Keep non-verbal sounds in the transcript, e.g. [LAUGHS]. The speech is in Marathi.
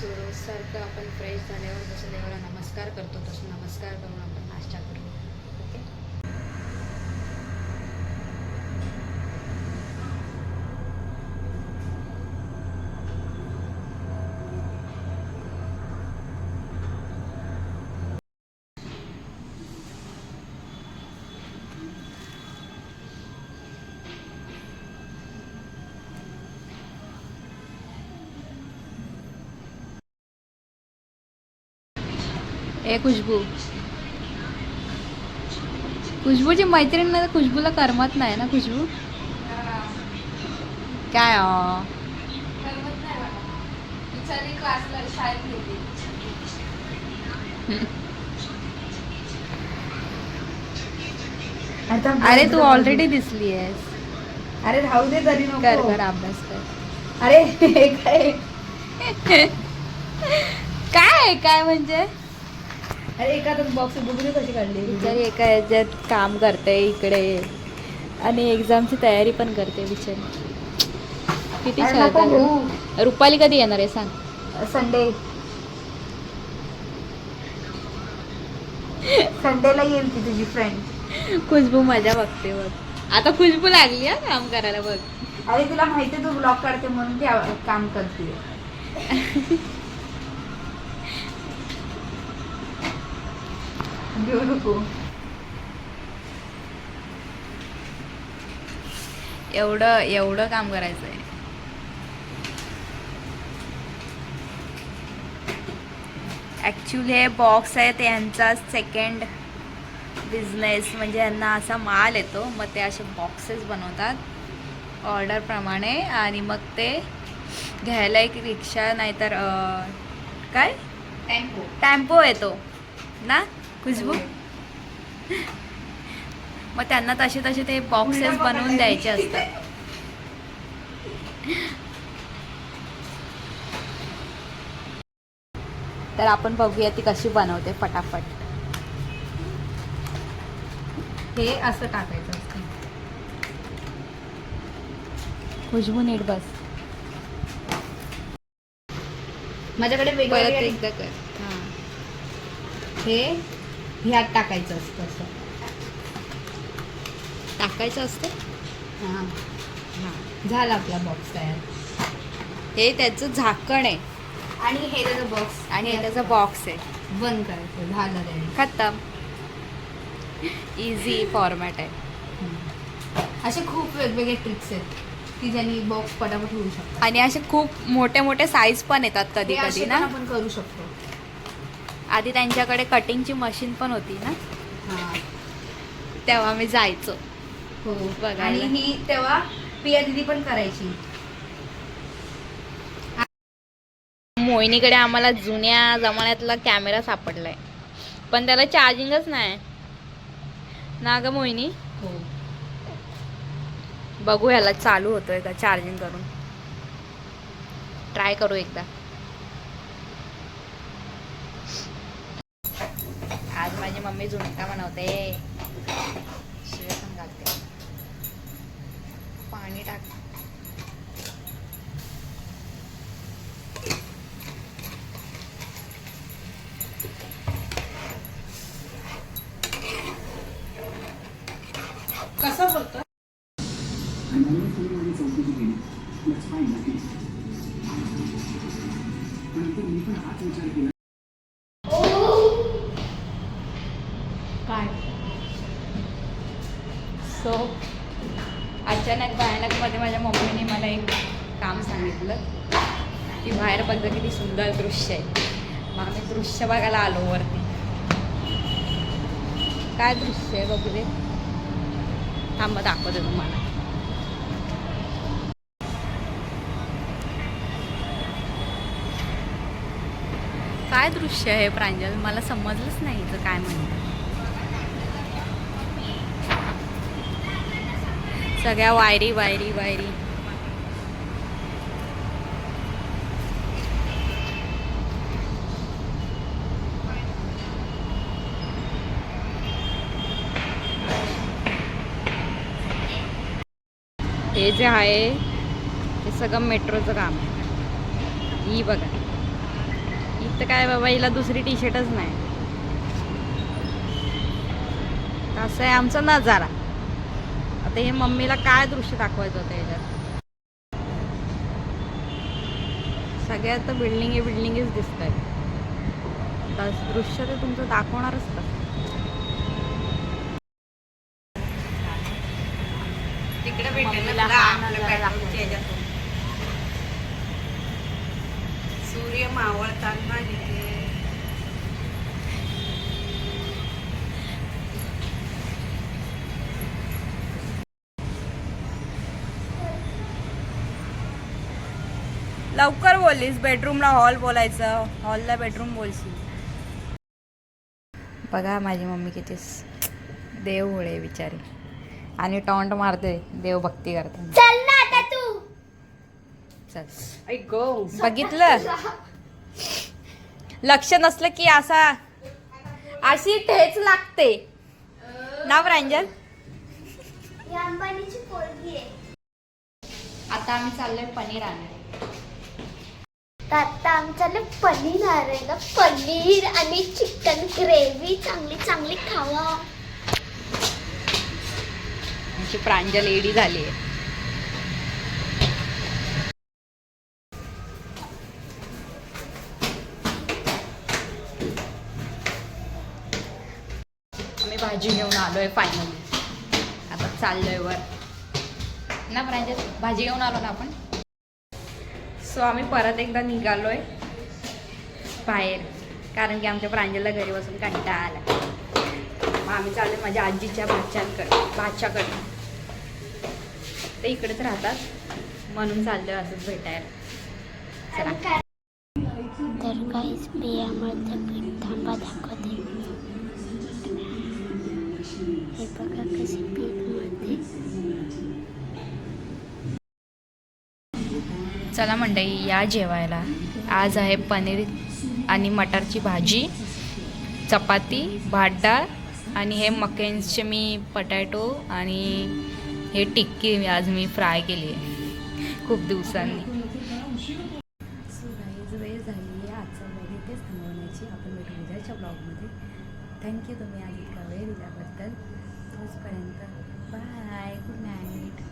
सो आपण फ्रेश झाल्यावर जसं देवाला नमस्कार करतो तसं नमस्कार करून आपण नाश्ता करू ए खुशबू. खुशबूची मैत्रीण नाही तर खुशबूला करमत नाही ना खुशबू? काय अं? अरे तू ऑलरेडी दिसली आहेस अरे राहू दे तरी कर कर अभ्यास कर. अरे [LAUGHS] हे काय? [LAUGHS] काय काय म्हणजे? अरे एका बॉक्स बुगडी कशी काढली? बिचारी एका ह्याच्यात काम करते इकडे. आणि एक्झामची तयारी पण करते बिचारी. किती अरे नको छळतात घेऊ. गं. रुपाली कधी येणार आहे सांग. संडे संडेला येईल ती तुझी फ्रेंड खुशबू मजा बघते बघ. आता खुशबू लागली हा काम करायला बघ. अरे तुला माहिती तू ब्लॉग काढते म्हणून ती आव- काम करते [LAUGHS] नको. एवढं एवढं काम करायचं आहे ॲक्च्युली हे बॉक्स आहे ते यांचा सेकंड बिझनेस म्हणजे यांना असा माल येतो मग ते असे बॉक्सेस बनवतात ऑर्डरप्रमाणे आणि मग ते घ्यायला एक रिक्षा नाहीतर काय? टेम्पो टॅम्पो येतो ना? खुशबू? मग त्यांना तसे तसे ते बॉक्सेस बनवून द्यायचे असतात. तर आपण बघूया ती कशी बनवते फटाफट. हे असं टाकायचं असतं. खुशबू नीट बस. माझ्याकडे वेगवेगळे एकदा कर. हां. हे ह्यात टाकायचं असतं असं. टाकायचं असतं? हां. हां. झाला आपला बॉक्स तयार. हे त्याचं झाकण आहे. आणि हे त्याचं बॉक्स आणि हे त्याचा बॉक्स आहे. बंद करायचं झालं रेडी खतम. इझी फॉर्मॅट आहे. असे खूप वेगवेगळे ट्रिक्स आहेत की ज्यांनी बॉक्स पटापट होऊ शकतात. आणि असे खूप मोठे मोठे साईज पण येतात कधी कधी ना? आपण करू शकतो. आधी त्यांच्याकडे कटिंगची मशीन पण होती ना? हां. तेव्हा मी जायचो. हो. बघायला. आणि ही तेव्हा पिया दिदी पण करायची. मोहिनीकडे आम्हाला जुन्या जमान्यातला कॅमेरा सापडलाय. पण त्याला चार्जिंगच नाही. ना ग मोहिनी? हो. बघू ह्याला चालू होतोय का चार्जिंग करून? ट्राय करू एकदा. आज माझी मम्मी झुणका बनवते. शिळे पण घालते. पाणी टाक. कसं सो अचानक भयानकमध्ये माझ्या मम्मीने मला एक काम सांगितलं की बाहेर बघा किती सुंदर दृश्य आहे. मग आम्ही दृश्य बघायला आलो वरती. काय दृश्य आहे बघू दे. थांब दाखवते तुम्हाला. काय दृश्य आहे प्रांजल? मला समजलंच नाही तर काय म्हणतं सगळ्या वायरी वायरी वायरी. हे जे आहे हे सगळं मेट्रोचं काम आहे. ही बघा. इथं काय बाबा हिला दुसरी टी शर्टच नाही. असं आहे आमचा नजारा. आता हे मम्मीला काय दृश्य दाखवायचं होतं याच्यात? सगळ्यात तर बिल्डिंग बिल्डिंगच दिसत आहे दृश्य तर तुमचं दाखवणारच का? तिकडे भेटेल ना मम्मीला तुला हा आपल्या नजारा bedroomच्या ह्याच्यातून. सूर्य मावळताना तिथे लवकर बोललीस बेडरूमला हॉल बोलायचं हॉलला बेडरूम बोलशील. बघा माझी मम्मी किती देव होळे बिचारी. आणि टॉन्ट मारते देव भक्ती करते. चल ना आता तू. चल. गो. बघितलं? लक्ष नसलं की असा अशी ठेच लागते. ना प्रांजल ही अंबानीची पोरगी आहे. आता आम्ही चाललोय पनीर आणायला. तर आता आमच्याला पनीर आणायला. पनीर आणि चिकन ग्रेव्ही चांगली चांगली खावा. आमची प्रांजल एडी झाली आहे. आम्ही भाजी घेऊन आलोय फायनली आता चाललोय वर. ना प्रांजल भाजी घेऊन आलो ना आपण? सो आम्ही परत एकदा निघालो आहे बाहेर. कारण की आमच्या प्रांजलला घरी बसून कंटाळा आला मग आम्ही चाललो माझ्या आजीच्या भाच्याकडे भाच्याकडे. ते इकडेच राहतात. म्हणून चाललोय असंच भेटायला. चला. तर काहीच बियामध्ये पीठ थांबा दाखवते. हे बघा कसे पीठमध्ये चला मंडई या जेवायला. आज आहे पनीर आणि मटारची भाजी चपाती भात डाळ आणि हे मकेन्सचे मी पटॅटो आणि हे टिक्की आज मी फ्राय केली आहे. खूप दिवसांनी. वेळ झाली आहे आजचा इथेच थांबवण्याची आपण भेटू उद्याच्या ब्लॉगमध्ये थँक्यू तुम्ही आज इतका वेळ दिल्याबद्दल तोचपर्यंत बाय गुड नाईट